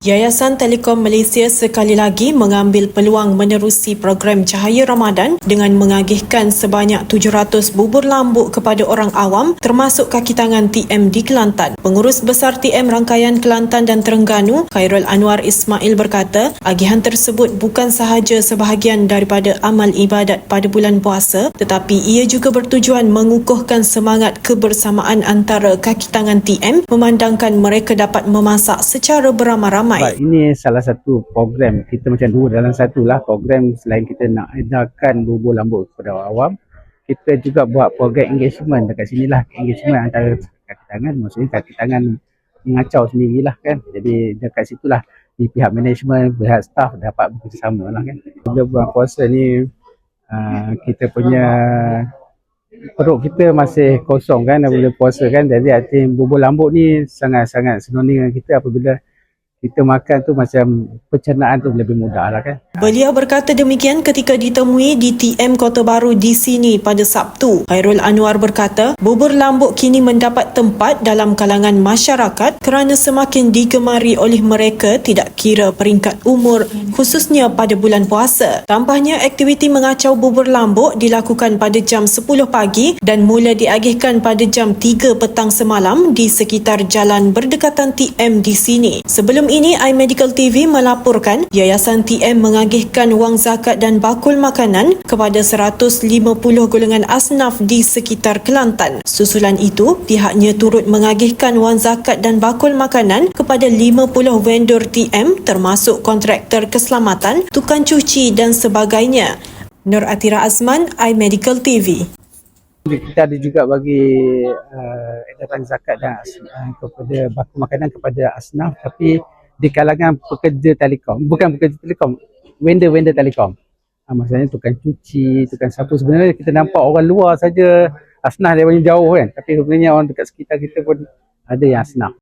Yayasan Telekom Malaysia sekali lagi mengambil peluang menerusi program Cahaya Ramadan dengan mengagihkan sebanyak 700 bubur lambuk kepada orang awam termasuk kaki tangan TM di Kelantan. Pengurus Besar TM Rangkaian Kelantan dan Terengganu, Khairul Anwar Ismail berkata, agihan tersebut bukan sahaja sebahagian daripada amal ibadat pada bulan puasa tetapi ia juga bertujuan mengukuhkan semangat kebersamaan antara kaki tangan TM memandangkan mereka dapat memasak secara beramai-ramai. Sebab ini salah satu program kita macam dua dalam satu lah program selain kita nak edarkan bubur lambuk kepada awam kita juga buat program engagement dekat sini lah. Engagement antara kaki tangan maksudnya kaki tangan mengacau sendirilah kan. Jadi dekat situlah di pihak management pihak staff dapat bekerjasama lah kan. Bila bulan puasa ni uh, kita punya perut kita masih kosong kan bila puasa kan. Jadi arti bubur lambuk ni sangat-sangat senonim dengan kita apabila kita makan tu macam pencernaan tu lebih mudah lah kan. Beliau berkata demikian ketika ditemui di TM Kota Baru di sini pada Sabtu. Hairul Anwar berkata, bubur lambuk kini mendapat tempat dalam kalangan masyarakat kerana semakin digemari oleh mereka tidak kira peringkat umur khususnya pada bulan puasa. Tambahnya, aktiviti mengacau bubur lambuk dilakukan pada jam 10 pagi dan mula diagihkan pada jam 3 petang semalam di sekitar jalan berdekatan TM di sini. Sebelum ini, iMedical TV melaporkan Yayasan TM mengagihkan wang zakat dan bakul makanan kepada 150 golongan asnaf di sekitar Kelantan. Susulan itu, pihaknya turut mengagihkan wang zakat dan bakul makanan kepada 50 vendor TM termasuk kontraktor keselamatan, tukang cuci dan sebagainya. Nur Atira Azman, iMedical TV. Kita ada juga bagi uh, edaran zakat dan uh, kepada baku makanan kepada asnaf tapi di kalangan pekerja telekom, bukan pekerja telekom, vendor-vendor telekom. Ha, maksudnya tukang cuci, tukang sapu. Sebenarnya kita nampak orang luar saja asnaf daripada jauh kan. Tapi sebenarnya orang dekat sekitar kita pun ada yang asnaf.